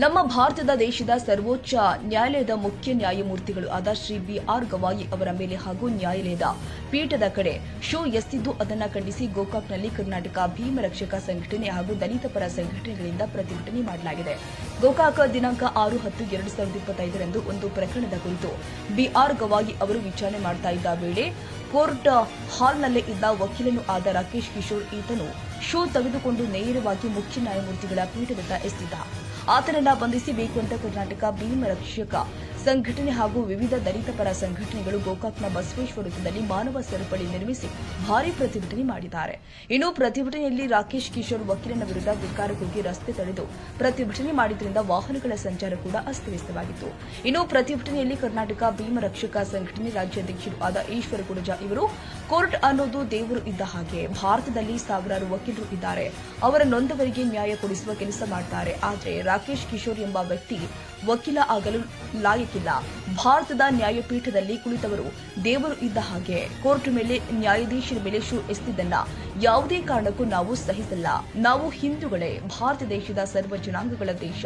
ನಮ್ಮ ಭಾರತದ ದೇಶದ ಸರ್ವೋಚ್ಚ ನ್ಯಾಯಾಲಯದ ಮುಖ್ಯ ನ್ಯಾಯಮೂರ್ತಿಗಳು ಆದ ಶ್ರೀ ಬಿ ಆರ್ ಗವಾಯಿ ಅವರ ಮೇಲೆ ಹಾಗೂ ನ್ಯಾಯಾಲಯದ ಪೀಠದ ಕಡೆ ಶೋ ಎಸ್ತಿದ್ದು ಅದನ್ನು ಖಂಡಿಸಿ ಗೋಕಾಕ್ನಲ್ಲಿ ಕರ್ನಾಟಕ ಭೀಮ ರಕ್ಷಕ ಸಂಘಟನೆ ಹಾಗೂ ದಲಿತ ಪರ ಸಂಘಟನೆಗಳಿಂದ ಪ್ರತಿಭಟನೆ ಮಾಡಲಾಗಿದೆ. ಗೋಕಾಕ್ ದಿನಾಂಕ ಆರು ಹತ್ತು ಎರಡು ಸಾವಿರದ ಇಪ್ಪತ್ತೈದರಂದು ಒಂದು ಪ್ರಕರಣದ ಕುರಿತು ಬಿಆರ್ ಗವಾಯಿ ಅವರು ವಿಚಾರಣೆ ಮಾಡ್ತಾ ಇದ್ದ ವೇಳೆ ಕೋರ್ಟ್ ಹಾಲ್ನಲ್ಲೇ ಇದ್ದ ವಕೀಲನು ಆದ ರಾಕೇಶ್ ಕಿಶೋರ್ ಈತನು ಶೋ ತೆಗೆದುಕೊಂಡು ನೇರವಾಗಿ ಮುಖ್ಯ ನ್ಯಾಯಮೂರ್ತಿಗಳ ಪೀಠದತ್ತ ಎಸೆದಿದ್ದ ಆತನನ್ನ ಬಂಧಿಸಬೇಕು ಅಂತ ಕರ್ನಾಟಕ ಭೀಮ ರಕ್ಷಕ ಸಂಘಟನೆ ಹಾಗೂ ವಿವಿಧ ದಲಿತ ಪರ ಸಂಘಟನೆಗಳು ಗೋಕಾಕ್ನ ಬಸವೇಶ್ವರ ವೃತ್ತದಲ್ಲಿ ಮಾನವ ಸರಪಳಿ ನಿರ್ಮಿಸಿ ಭಾರಿ ಪ್ರತಿಭಟನೆ ಮಾಡಿದ್ದಾರೆ. ಇನ್ನು ಪ್ರತಿಭಟನೆಯಲ್ಲಿ ರಾಕೇಶ್ ಕಿಶೋರ್ ವಕೀಲನ ವಿರುದ್ಧ ವಿಕಾರಕ್ಕೋಗಿ ರಸ್ತೆ ತಡೆದು ಪ್ರತಿಭಟನೆ ಮಾಡಿದ್ರಿಂದ ವಾಹನಗಳ ಸಂಚಾರ ಕೂಡ ಅಸ್ತವ್ಯಸ್ತವಾಗಿತ್ತು. ಇನ್ನು ಪ್ರತಿಭಟನೆಯಲ್ಲಿ ಕರ್ನಾಟಕ ಭೀಮ ರಕ್ಷಕ ಸಂಘಟನೆ ರಾಜ್ಯಾಧ್ಯಕ್ಷರು ಆದ ಈಶ್ವರ ಗುಡಜ ಇವರು ಕೋರ್ಟ್ ಅನ್ನೋದು ದೇವರು ಇದ್ದ ಹಾಗೆ ಭಾರತದಲ್ಲಿ ಸಾವಿರಾರು ವಕೀಲರು ಇದ್ದಾರೆ. ಅವರ ನೊಂದವರಿಗೆ ನ್ಯಾಯ ಕೊಡಿಸುವ ಕೆಲಸ ಮಾಡ್ತಾರೆ. ಆದರೆ ರಾಕೇಶ್ ಕಿಶೋರ್ ಎಂಬ ವ್ಯಕ್ತಿ ವಕೀಲ ಆಗಲು ಲಾಯಕ್ಕಿಲ್ಲ ಭಾರತದ ನ್ಯಾಯಪೀಠದಲ್ಲಿ ಕುಳಿತವರು ದೇವರು ಇದ್ದ ಹಾಗೆ. ಕೋರ್ಟ್ ಮೇಲೆ ನ್ಯಾಯಾಧೀಶರ ಮೇಲೆ ಶೂ ಎಸೆದಿದ್ದನ್ನ ಯಾವುದೇ ಕಾರಣಕ್ಕೂ ನಾವು ಸಹಿಸಲ್ಲ. ನಾವು ಹಿಂದೂಗಳೇ, ಭಾರತ ದೇಶದ ಸರ್ವ ಜನಾಂಗಗಳ ದೇಶ.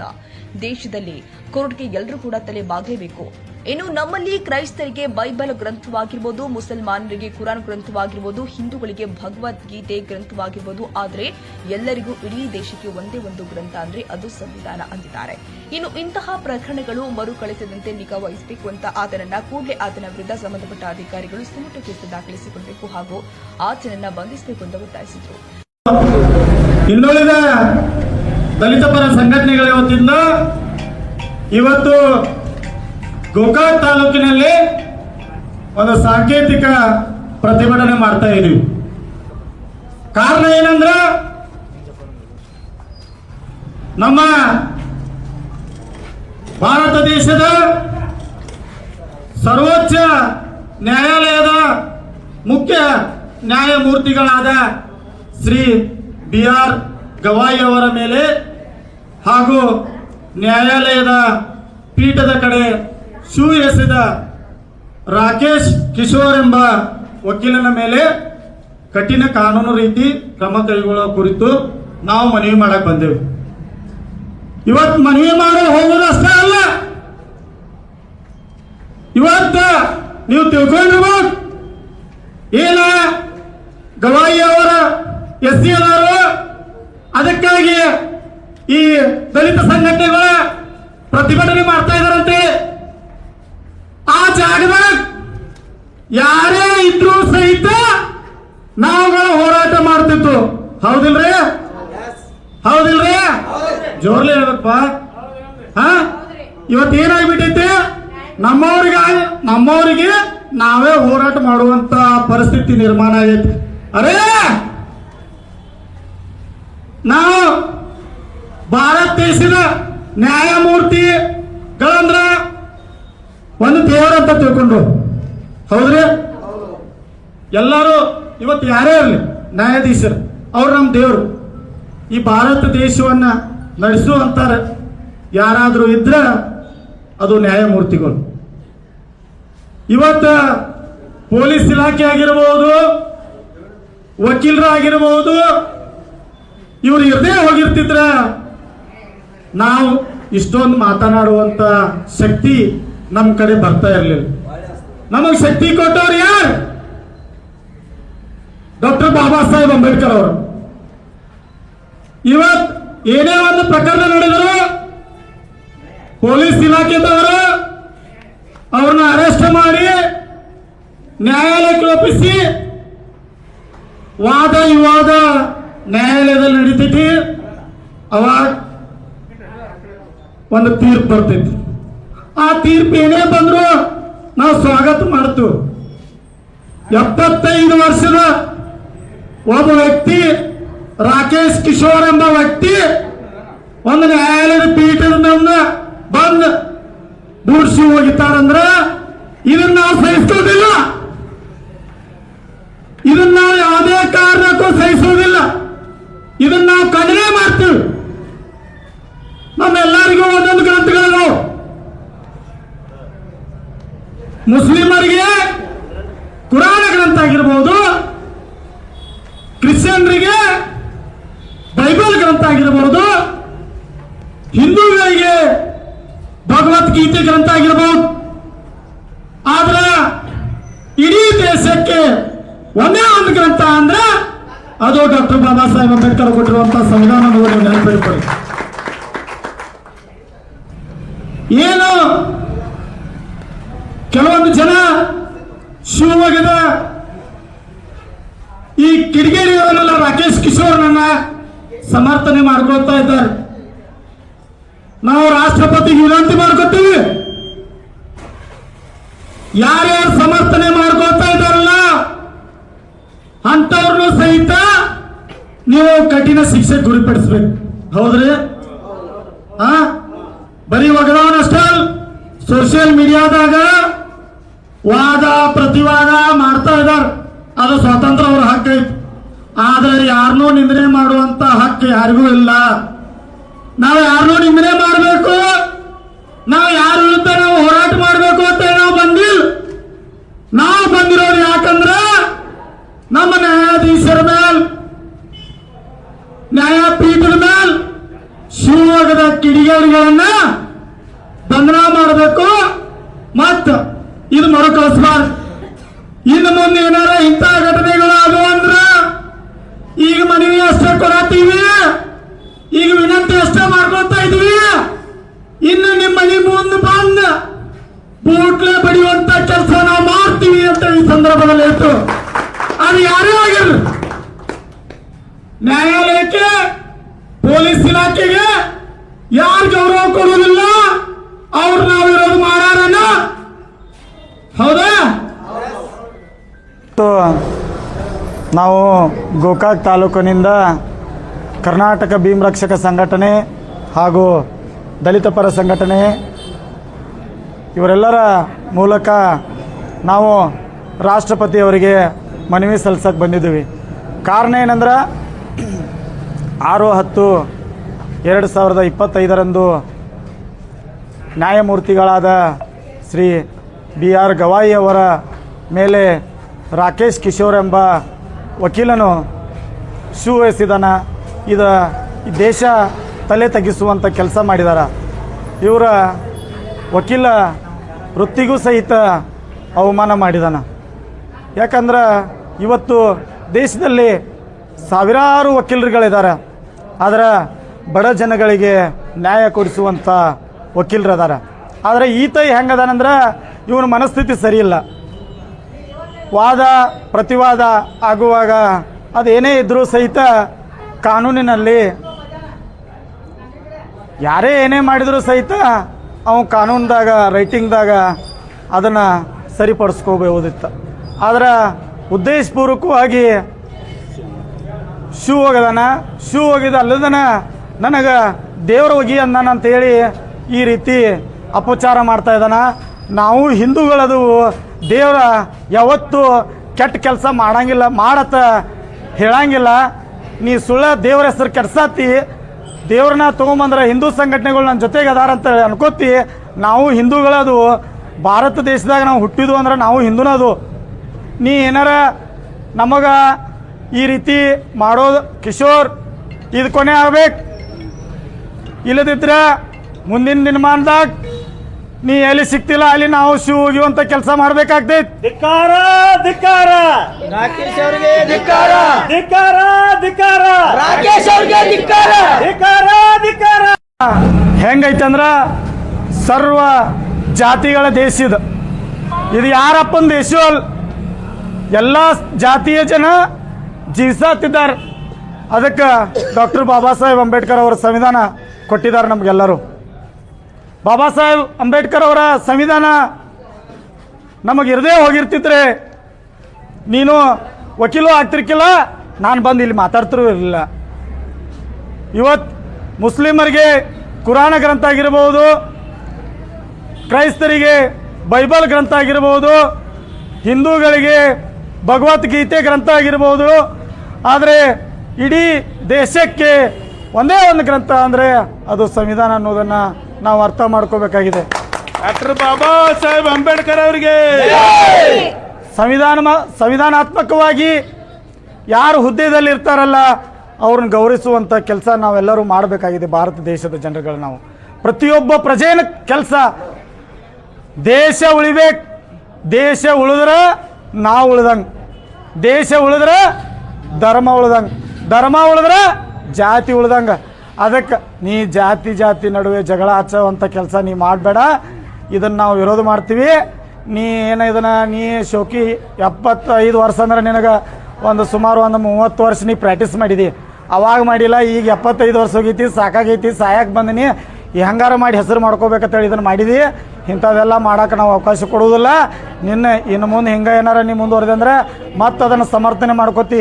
ದೇಶದಲ್ಲಿ ಕೋರ್ಟ್ಗೆ ಎಲ್ಲರೂ ಕೂಡ ತಲೆ ಬಾಗಲೇಬೇಕು. ಇನ್ನು ನಮ್ಮಲ್ಲಿ ಕ್ರೈಸ್ತರಿಗೆ ಬೈಬಲ್ ಗ್ರಂಥವಾಗಿರ್ಬೋದು, ಮುಸಲ್ಮಾನರಿಗೆ ಕುರಾನ್ ಗ್ರಂಥವಾಗಿರ್ಬೋದು, ಹಿಂದೂಗಳಿಗೆ ಭಗವದ್ಗೀತೆ ಗ್ರಂಥವಾಗಿರ್ಬೋದು, ಆದರೆ ಎಲ್ಲರಿಗೂ ಇಡೀ ದೇಶಕ್ಕೆ ಒಂದೇ ಒಂದು ಗ್ರಂಥ ಅಂದ್ರೆ ಅದು ಸಂವಿಧಾನ ಅಂದಿದ್ದಾರೆ ಇನ್ನು ಇಂತಹ ಪ್ರಕರಣಗಳು ಮರುಕಳಿಸದಂತೆ ನಿಗಾ ವಹಿಸಬೇಕು. ಅಂತ ಆತನನ್ನ ಕೂಡಲೇ ಆತನ ವಿರುದ್ಧ ಸಂಬಂಧಪಟ್ಟ ಅಧಿಕಾರಿಗಳು ಸುಮಟು ಕೇಸು ದಾಖಲಿಸಿಕೊಳ್ಳಬೇಕು ಹಾಗೂ ಆತನನ್ನ ಬಂಧಿಸಬೇಕು ಅಂತ ಒತ್ತಾಯಿಸಿದರು. ಇನ್ನುಳಿದ ದಲಿತ ಪರ ಸಂಘಟನೆಗಳ ವತಿಯಿಂದ ಇವತ್ತು ಗೋಕಾಕ್ ತಾಲೂಕಿನಲ್ಲಿ ಒಂದು ಸಾಂಕೇತಿಕ ಪ್ರತಿಭಟನೆ ಮಾಡ್ತಾ ಇದೀವಿ. ಕಾರಣ ಏನಂದ್ರ ನಮ್ಮ ಭಾರತ ದೇಶದ ಸರ್ವೋಚ್ಚ ನ್ಯಾಯಾಲಯದ ಮುಖ್ಯ ನ್ಯಾಯಮೂರ್ತಿಗಳಾದ ಶ್ರೀ ಬಿ ಆರ್ ಗವಾಯಿ ಅವರ ಮೇಲೆ ಹಾಗೂ ನ್ಯಾಯಾಲಯದ ಪೀಠದ ಕಡೆ ಶೂ ಎಸೆದ ರಾಕೇಶ್ ಕಿಶೋರ್ ಎಂಬ ವಕೀಲನ ಮೇಲೆ ಕಠಿಣ ಕಾನೂನು ರೀತಿ ಕ್ರಮ ಕೈಗೊಳ್ಳುವ ಕುರಿತು ನಾವು ಮನವಿ ಮಾಡಕ್ ಬಂದೆವು. ಇವತ್ತು ಮನವಿ ಮಾಡಲು ಹೋಗೋದು ಅಷ್ಟೇ ಅಲ್ಲ ಇವತ್ತ ನೀವು ತಿಳ್ಕೊಂಡಿರ್ಬೇಕು ಏನ? ಗವಾಯಿ ಅವರ ಎಸ್ ಸಿ ಅವರು ಅದಕ್ಕಾಗಿ ಈ ದಲಿತ ಸಂಘಟನೆಗಳ ಪ್ರತಿಭಟನೆ ಮಾಡ್ತಾ ಇದಾರಂತೆ ಆ ಜಾಗದಾಗ ಯಾರೇ ಇದ್ರು ಸಹಿತ ನಾವುಗಳು ಹೋರಾಟ ಮಾಡ್ತಿತ್ತು ಹೌದಿಲ್ರಿ? ಹೌದಿಲ್ರಿ? ಜೋರ್ಲಿ ಹೇಳ್ಬೇಕಪ್ಪ. ಹಾ? ಇವತ್ತು ಏನಾಗ್ಬಿಟ್ಟೈತಿ? ನಮ್ಮವ್ರಿಗೆ ನಮ್ಮವರಿಗೆ ನಾವೇ ಹೋರಾಟ ಮಾಡುವಂತ ಪರಿಸ್ಥಿತಿ ನಿರ್ಮಾಣ ಆಗೈತಿ. ಅರೇ! ನಾವು ಭಾರತ ದೇಶದ ನ್ಯಾಯಮೂರ್ತಿಗಳಂದ್ರ ಒಂದು ದೇವರಂತ ತಿಳ್ಕೊಂಡ್ರು. ಹೌದ್ರಿ? ಎಲ್ಲರೂ ಇವತ್ತು ಯಾರೇ ಇರಲಿ, ನ್ಯಾಯಾಧೀಶರು, ಅವ್ರು ನಮ್ಮ ದೇವರು. ಈ ಭಾರತ ದೇಶವನ್ನ ನಡೆಸುವಂತಾರೆ ಯಾರಾದರೂ ಇದ್ರ ಅದು ನ್ಯಾಯಮೂರ್ತಿಗಳು. ಇವತ್ತ ಪೊಲೀಸ್ ಇಲಾಖೆ ಆಗಿರಬಹುದು ವಕೀಲರಾಗಿರಬಹುದು ಇವರು ಇರದೇ ಹೋಗಿರ್ತಿದ್ರ, ನಾವು ಇಷ್ಟೊಂದು ಮಾತನಾಡುವಂತ ಶಕ್ತಿ ನಮ್ಮ ಕಡೆ ಬರ್ತಾ ಇರಲಿಲ್ಲ. ನಮಗೆ ಶಕ್ತಿ ಕೊಟ್ಟವ್ರು ಯಾರು? ಡಾಕ್ಟರ್ ಬಾಬಾ ಸಾಹೇಬ್ ಅಂಬೇಡ್ಕರ್ ಅವರು. ಇವತ್ ಏನೇ ಒಂದು ಪ್ರಕರಣ ನಡೆದರು ನ್ಯಾಯಾಲಯಕ್ಕೆ ಒಪ್ಪಿಸಿ. ವಾದ ವಿವಾದ ನ್ಯಾಯಾಲಯದಲ್ಲಿ ನಡೀತೈತಿ. ಅವಾಗ ಒಂದು ತೀರ್ಪು ಬರ್ತೈತಿ. ಆ ತೀರ್ಪು ಏನೇ ಬಂದ್ರು ನಾವು ಸ್ವಾಗತ ಮಾಡ್ತೀವಿ. ಎಪ್ಪತ್ತೈದು ವರ್ಷದ ಒಬ್ಬ ವ್ಯಕ್ತಿ, ರಾಕೇಶ್ ಕಿಶೋರ್ ಎಂಬ ವ್ಯಕ್ತಿ, ಒಂದು ನ್ಯಾಯಾಲಯದ ಪೀಠದ ಬಂದು ದೂಡಿಸಿ ಹೋಗಿತ್ತಾರಂದ್ರ ಇದನ್ನ ನಾವು ಸಹಿಸೋದಿಲ್ಲ ಇದನ್ನ ಯಾವುದೇ ಕಾರಣಕ್ಕೂ ಸಹಿಸೋದಿಲ್ಲ ಇದನ್ನ ನಾವು ಕಡಿಮೆ ಮಾಡ್ತೀವಿ. ನಮ್ಮೆಲ್ಲರಿಗೂ ಒಂದೊಂದು ಗ್ರಂಥಗಳು ಮುಸ್ಲಿಮರಿಗೆ ಕುರಾನ ಗ್ರಂಥ ಆಗಿರ್ಬೋದು, ಕ್ರಿಶ್ಚಿಯನ್ರಿಗೆ ಬೈಬಲ್ ಗ್ರಂಥ ಆಗಿರಬಹುದು ಹಿಂದೂಗಳಿಗೆ ಭಗವದ್ಗೀತೆ ಗ್ರಂಥ ಆಗಿರಬಹುದು ಆದ್ರೆ ಇಡೀ ದೇಶಕ್ಕೆ ಒಂದೇ ಒಂದು ಗ್ರಂಥ ಅಂದ್ರೆ ಅದು ಡಾಕ್ಟರ್ ಬಾಬಾ ಸಾಹೇಬ್ ಅಂಬೇಡ್ಕರ್ ಕೊಟ್ಟಿರುವಂತಹ ಸಂವಿಧಾನ ನೆನಪಿಡ್ಕೊಳ್ಳಿ. ಏನು? ಕೆಲವೊಂದು ಜನ ಶಿವಮೊಗ್ಗದ ಈ ಕಿಡಿಗೇರಿಯವರನ್ನೆಲ್ಲ ರಾಕೇಶ್ ಕಿಶೋರ್ನನ್ನ ಸಮರ್ಥನೆ ಮಾಡ್ಕೊಳ್ತಾ ಇದ್ದಾರೆ. ನಾವು ರಾಷ್ಟ್ರಪತಿಗೆ ವಿನಂತಿ ಮಾಡ್ಕೊತೀವಿ. ಯಾರ್ಯಾರು ಸಮರ್ಥನೆ ಮಾಡ್ಕೊಳ್ತಾ ನೀವು ಕಠಿಣ ಶಿಕ್ಷೆ ಗುರಿಪಡಿಸ್ಬೇಕು. ಹೌದ್ರಿ? ಆ ಬರೀ ಒಗದವನಷ್ಟೇ ಸೋಷಿಯಲ್ ಮೀಡಿಯಾದಾಗ ವಾದ, ಪ್ರತಿವಾದ ಮಾಡ್ತಾ ಇದ್ದಾರೆ ಅದು ಸ್ವಾತಂತ್ರ್ಯ ಅವ್ರ ಹಕ್ಕು ಐತಿ. ಆದ್ರೆ ಯಾರನ್ನೂ ನಿಂದನೆ ಮಾಡುವಂತ ಹಕ್ಕು ಯಾರಿಗೂ ಇಲ್ಲ. ನಾವು ಯಾರನ್ನೂ ನಿಂದನೆ ಮಾಡಬೇಕು? ನಾವು ಯಾರ ವಿರುದ್ಧ ನಾವು ಹೋರಾಟ ಮಾಡಬೇಕು ಅಂತ ನಾವು ಬಂದಿಲ್ಲ ನಾವು ಬಂದಿರೋರು ಯಾಕಂದ್ರೆ ನಮ್ಮ ನ್ಯಾಯಾಧೀಶರ ಮೇಲ್ ನ್ಯಾಯಪೀಠದ ಮೇಲ್ ಶಿವಮೊಗ್ಗದ ಕಿಡಿಗೇಡಿಗಳನ್ನ ಬಂಧನ ಮಾಡಬೇಕು. ಮತ್ತ ಇದು ಮರುಕಳಿಸಬಾರ್ದು. ಇನ್ನು ಮುಂದೆ ಏನಾರ ಇಂಥ ಘಟನೆಗಳು ಆದವು ಅಂದ್ರ ಈಗ ಮನವಿ ಅಷ್ಟೇ ಕೊಡತ್ತೀವಿ. ಈಗ ವಿನಂತಿ ಅಷ್ಟೇ ಮಾಡ್ಕೊತಾ ಇದ್ವಿ. ಇನ್ನು ನಿಮ್ಮ ಮನೆ ಮುಂದೆ ಬಂದ ಬೂಟ್ಲೆ ಬಡಿಯುವಂತ ಕೆಲಸ ನಾವು ಮಾಡ್ತೀವಿ ಅಂತ ಈ ಸಂದರ್ಭದಲ್ಲಿ ಹೇಳ್ತು. ಅದು ಯಾರೇ ಆಗಿರ್ಲಿ. ನ್ಯಾಯಾಲಯಕ್ಕೆ, ಪೊಲೀಸ್ ಇಲಾಖೆಗೆ ಯಾರು ಗೌರವ ಕೊಡುವುದಿಲ್ಲ? ಅವ್ರು ನಾವು ಮಾರಾರನ? ಹೌದಾ? ನಾವು ಗೋಕಾಕ್ ತಾಲೂಕಿನಿಂದ ಕರ್ನಾಟಕ ಭೀಮ್ ರಕ್ಷಕ ಸಂಘಟನೆ ಹಾಗೂ ದಲಿತ ಪರ ಸಂಘಟನೆ ಇವರೆಲ್ಲರ ಮೂಲಕ ನಾವು ರಾಷ್ಟ್ರಪತಿಯವರಿಗೆ ಮನವಿ ಸಲ್ಲಿಸೋಕೆ ಬಂದಿದ್ದೀವಿ. ಕಾರಣ ಏನಂದ್ರೆ, ಆರು ಹತ್ತು ಎರಡು ಸಾವಿರದ ಇಪ್ಪತ್ತೈದರಂದು ನ್ಯಾಯಮೂರ್ತಿಗಳಾದ ಶ್ರೀ ಬಿ ಆರ್ ಗವಾಯಿ ಅವರ ಮೇಲೆ ರಾಕೇಶ್ ಕಿಶೋರ್ ಎಂಬ ವಕೀಲನು ಶೂ ವಹಿಸಿದನ ಇದು ದೇಶ ತಲೆ ತಗ್ಗಿಸುವಂಥ ಕೆಲಸ ಮಾಡಿದಾರ. ಇವರ ವಕೀಲ ವೃತ್ತಿಗೂ ಸಹಿತ ಅವಮಾನ ಮಾಡಿದಾನ. ಯಾಕಂದ್ರೆ ಇವತ್ತು ದೇಶದಲ್ಲಿ ಸಾವಿರಾರು ವಕೀಲರುಗಳಿದ್ದಾರೆ ಆದರೆ ಬಡ ಜನಗಳಿಗೆ ನ್ಯಾಯ ಕೊಡಿಸುವಂಥ ವಕೀಲರು ಅದಾರ ಆದರೆ ಈತ ಹೆಂಗದಾನಂದ್ರೆ ಇವನ ಮನಸ್ಥಿತಿ ಸರಿಯಿಲ್ಲ. ವಾದ, ಪ್ರತಿವಾದ ಆಗುವಾಗ ಅದೇನೇ ಇದ್ದರೂ ಸಹಿತ ಕಾನೂನಿನಲ್ಲಿ ಯಾರೇ ಏನೇ ಮಾಡಿದರೂ ಸಹಿತ ಅವನು ಕಾನೂನ್ದಾಗ, ರೈಟಿಂಗ್ದಾಗ ಅದನ್ನು ಸರಿಪಡಿಸ್ಕೋಬಹುದಿತ್ತು ಆದ್ರೆ ಉದ್ದೇಶಪೂರ್ವಕವಾಗಿ ಶೂ ಹೋಗದಾನ, ಶೂ ಹೋಗಿದ ಅಲ್ಲದನ ನನಗೆ ದೇವರ ಹೋಗಿ ಅಂತೇಳಿ ಈ ರೀತಿ ಅಪಚಾರ ಮಾಡ್ತಾ ಇದ್ದಾನ. ನಾವು ಹಿಂದೂಗಳದು, ದೇವರ ಯಾವತ್ತೂ ಕೆಟ್ಟ ಕೆಲಸ ಮಾಡಂಗಿಲ್ಲ, ಮಾಡತ್ತ ಹೇಳಂಗಿಲ್ಲ. ನೀ ಸುಳ್ಳ ದೇವ್ರ ಹೆಸರು ಕೆಡ್ಸತ್ತಿ ದೇವ್ರನ್ನ ತೊಗೊಂಬಂದ್ರೆ ಹಿಂದೂ ಸಂಘಟನೆಗಳು ನನ್ನ ಜೊತೆಗೆ ಅದಾರ ಅಂತ ಅನ್ಕೋತಿ. ನಾವು ಹಿಂದೂಗಳದು, ಭಾರತ ದೇಶದಾಗ ನಾವು ಹುಟ್ಟಿದ್ವು ಅಂದ್ರೆ ನಾವು ಹಿಂದೂನದು. ನೀ ಏನಾರ ನಮಗ ಈ ರೀತಿ ಮಾಡೋದು ಕಿಶೋರ್, ಇದು ಕೊನೆ ಆಗ್ಬೇಕು. ಇಲ್ಲದಿದ್ರೆ ಮುಂದಿನ ದಿನಮಾನದಾಗ ನೀ ಎಲ್ಲಿ ಸಿಕ್ತಿಲ್ಲ ಅಲ್ಲಿ ನಾವು ಶಿವ ಅಂತ ಕೆಲಸ ಮಾಡ್ಬೇಕಾಗ್ತೈತಿ. ಧಿಕ್ಕಾರ ಧಿಕ್ಕಾರ. ರಾಕೇಶ್ ಅವರಿಗೆ ಧಿಕ್ಕಾರ. ಧಿಕ್ಕಾರ ಧಿಕ್ಕಾರ. ರಾಕೇಶ್ ಅವರಿಗೆ ಧಿಕ್ಕಾರ. ಧಿಕ್ಕಾರ ಧಿಕ್ಕಾರ. ಹೆಂಗೈತಂದ್ರ ಸರ್ವ ಜಾತಿಗಳ ದೇಶ ಇದು. ಇದು ಯಾರಪ್ಪನ ದೇಶ ಅಲ್ಲ. ಎಲ್ಲ ಜಾತಿಯ ಜನ ಜೀವಿಸತ್ತಿದ್ದಾರೆ ಅದಕ್ಕೆ ಡಾಕ್ಟರ್ ಬಾಬಾ ಸಾಹೇಬ್ ಅಂಬೇಡ್ಕರ್ ಅವರ ಸಂವಿಧಾನ ಕೊಟ್ಟಿದ್ದಾರೆ ನಮಗೆಲ್ಲರೂ. ಬಾಬಾ ಸಾಹೇಬ್ ಅಂಬೇಡ್ಕರ್ ಅವರ ಸಂವಿಧಾನ ನಮಗೆ ಇರದೇ ಹೋಗಿರ್ತಿದ್ರೆ ನೀನು ವಕೀಲು ಆಗ್ತಿರ್ಕಿಲ್ಲ, ನಾನು ಬಂದು ಇಲ್ಲಿ ಮಾತಾಡ್ತಿರೂ ಇರಲಿಲ್ಲ. ಇವತ್ತು ಮುಸ್ಲಿಮರಿಗೆ ಕುರಾಣ ಗ್ರಂಥ ಆಗಿರ್ಬೋದು, ಕ್ರೈಸ್ತರಿಗೆ ಬೈಬಲ್ ಗ್ರಂಥ ಆಗಿರ್ಬೋದು, ಹಿಂದೂಗಳಿಗೆ ಭಗವದ್ಗೀತೆ ಗ್ರಂಥ ಆಗಿರ್ಬೋದು, ಆದರೆ ಇಡೀ ದೇಶಕ್ಕೆ ಒಂದೇ ಒಂದು ಗ್ರಂಥ ಅಂದರೆ ಅದು ಸಂವಿಧಾನ ಅನ್ನೋದನ್ನು ನಾವು ಅರ್ಥ ಮಾಡ್ಕೋಬೇಕಾಗಿದೆ. ಡಾಕ್ಟರ್ ಬಾಬಾ ಸಾಹೇಬ್ ಅಂಬೇಡ್ಕರ್ ಅವರಿಗೆ. ಸಂವಿಧಾನ ಸಂವಿಧಾನಾತ್ಮಕವಾಗಿ ಯಾರು ಹುದ್ದೆದಲ್ಲಿ ಇರ್ತಾರಲ್ಲ ಅವ್ರನ್ನ ಗೌರವಿಸುವಂಥ ಕೆಲಸ ನಾವೆಲ್ಲರೂ ಮಾಡಬೇಕಾಗಿದೆ ಭಾರತ ದೇಶದ ಜನರುಗಳು ನಾವು. ಪ್ರತಿಯೊಬ್ಬ ಪ್ರಜೆಯನ್ನು ಕೆಲಸ. ದೇಶ ಉಳಿಬೇಕು ದೇಶ ಉಳಿದ್ರೆ ನಾವು ಉಳ್ದಂಗೆ. ದೇಶ ಉಳಿದ್ರೆ ಧರ್ಮ ಉಳ್ದಂಗೆ. ಧರ್ಮ ಉಳಿದ್ರೆ ಜಾತಿ ಉಳ್ದಂಗೆ. ಅದಕ್ಕೆ ನೀ ಜಾತಿ ಜಾತಿ ನಡುವೆ ಜಗಳ ಹಚ್ಚೋವಂಥ ಕೆಲಸ ನೀ ಮಾಡಬೇಡ. ಇದನ್ನು ನಾವು ವಿರೋಧ ಮಾಡ್ತೀವಿ. ನೀ ಏನು ಇದನ್ನು, ನೀ ಶೋಕಿ ಎಪ್ಪತ್ತೈದು ವರ್ಷ ಅಂದ್ರೆ ನಿನಗೆ ಒಂದು ಸುಮಾರು ಒಂದು ಮೂವತ್ತು ವರ್ಷ ನೀ ಪ್ರಾಕ್ಟೀಸ್ ಮಾಡಿದಿ. ಅವಾಗ ಮಾಡಿಲ್ಲ, ಈಗ ಎಪ್ಪತ್ತೈದು ವರ್ಷ ಹೋಗೈತಿ, ಸಾಕಾಗೈತಿ ಸಾಯಕ್ಕೆ ಬಂದಿನಿ. ಹೆಂಗಾರ ಮಾಡಿ ಹೆಸರು ಮಾಡ್ಕೋಬೇಕಂತೇಳಿ ಇದನ್ನು ಮಾಡಿದಿ. ಇಂಥವೆಲ್ಲ ಮಾಡೋಕೆ ನಾವು ಅವಕಾಶ ಕೊಡುವುದಿಲ್ಲ. ನಿನ್ನ ಇನ್ನು ಮುಂದೆ ಹಿಂಗೆ ಏನಾರ ನೀ ಮುಂದುವರೆದಂದ್ರೆ ಮತ್ತೆ ಅದನ್ನು ಸಮರ್ಥನೆ ಮಾಡ್ಕೋತಿ.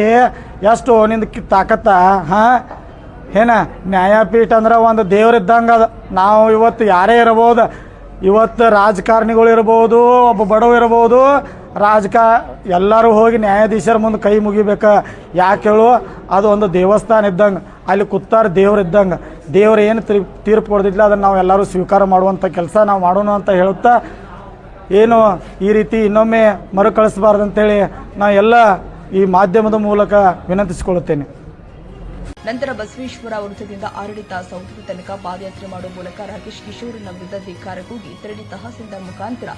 ಎಷ್ಟು ನಿಂದ ತಾಕತ್ತ, ಹಾಂ? ಏನ, ನ್ಯಾಯಪೀಠ ಅಂದ್ರೆ ಒಂದು ದೇವ್ರಿದ್ದಂಗೆ ಅದು. ನಾವು ಇವತ್ತು ಯಾರೇ ಇರಬಹುದು ಇವತ್ತು ರಾಜಕಾರಣಿಗಳು ಇರ್ಬೋದು, ಒಬ್ಬ ಬಡವ ಇರ್ಬೋದು, ರಾಜಕ, ಎಲ್ಲರೂ ಹೋಗಿ ನ್ಯಾಯಾಧೀಶರ ಮುಂದೆ ಕೈ ಮುಗಿಬೇಕು. ಯಾಕೆ ಹೇಳು? ಅದು ಒಂದು ದೇವಸ್ಥಾನ ಇದ್ದಂಗೆ. ಅಲ್ಲಿ ಕುತ್ತಾರ ದೇವ್ರು ಇದ್ದಂಗೆ. ದೇವ್ರು ಏನು ತೀರ್, ತೀರ್ಪು ಕೊಡ್ದಿಲ್ಲ ಅದನ್ನು ನಾವು ಎಲ್ಲರೂ ಸ್ವೀಕಾರ ಮಾಡುವಂಥ ಕೆಲಸ ನಾವು ಮಾಡೋಣ ಅಂತ ಹೇಳುತ್ತಾ, ಏನು ಈ ರೀತಿ ಇನ್ನೊಮ್ಮೆ ಮರುಕಳಿಸ್ಬಾರ್ದು ಅಂತೇಳಿ ನಾ ಎಲ್ಲ ಈ ಮಾಧ್ಯಮದ ಮೂಲಕ ವಿನಂತಿಸಿಕೊಳ್ಳುತ್ತೇನೆ. ನಂತರ ಬಸವೇಶ್ವರ ವೃತ್ತದಿಂದ ಆಡಳಿತ ಸೌಧದ ತನಕ ಪಾದಯಾತ್ರೆ ಮಾಡುವ ಮೂಲಕ ರಾಕೇಶ್ ಕಿಶೋರ್ನ ವಿರುದ್ಧ ಧಿಕ್ಕಾರ ಕೂಗಿ ತೆರಳಿ ತಹಸೀಲ್ದಾರ್ ಮುಖಾಂತರ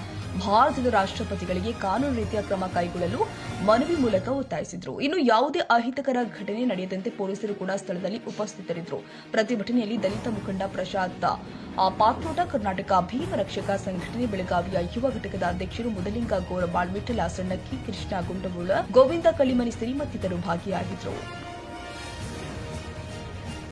ಭಾರತದ ರಾಷ್ಟ್ರಪತಿಗಳಿಗೆ ಕಾನೂನು ರೀತಿಯ ಕ್ರಮ ಕೈಗೊಳ್ಳಲು ಮನವಿ ಮೂಲಕ ಒತ್ತಾಯಿಸಿದ್ರು. ಇನ್ನು ಯಾವುದೇ ಅಹಿತಕರ ಘಟನೆ ನಡೆಯದಂತೆ ಪೊಲೀಸರು ಕೂಡ ಸ್ಥಳದಲ್ಲಿ ಉಪಸ್ಥಿತರಿದ್ದರು. ಪ್ರತಿಭಟನೆಯಲ್ಲಿ ದಲಿತ ಮುಖಂಡ ಪ್ರಶಾಂತ್ ಆ ಪಾಕ್ರೋಟ ಕರ್ನಾಟಕ ಭೀಮ ರಕ್ಷಕ ಸಂಘಟನೆ ಬೆಳಗಾವಿಯ ಯುವ ಘಟಕದ ಅಧ್ಯಕ್ಷರು ಮುದಲಿಂಗ ಗೋರಬಾಳ್ ವಿಠಲ ಸಣ್ಣಕ್ಕಿ ಕೃಷ್ಣ ಗುಂಡಮೂಳ ಗೋವಿಂದ ಕಳಿಮನಿ ಸಿರಿ ಮತ್ತಿತರರು ಭಾಗಿಯಾಗಿದ್ದರು.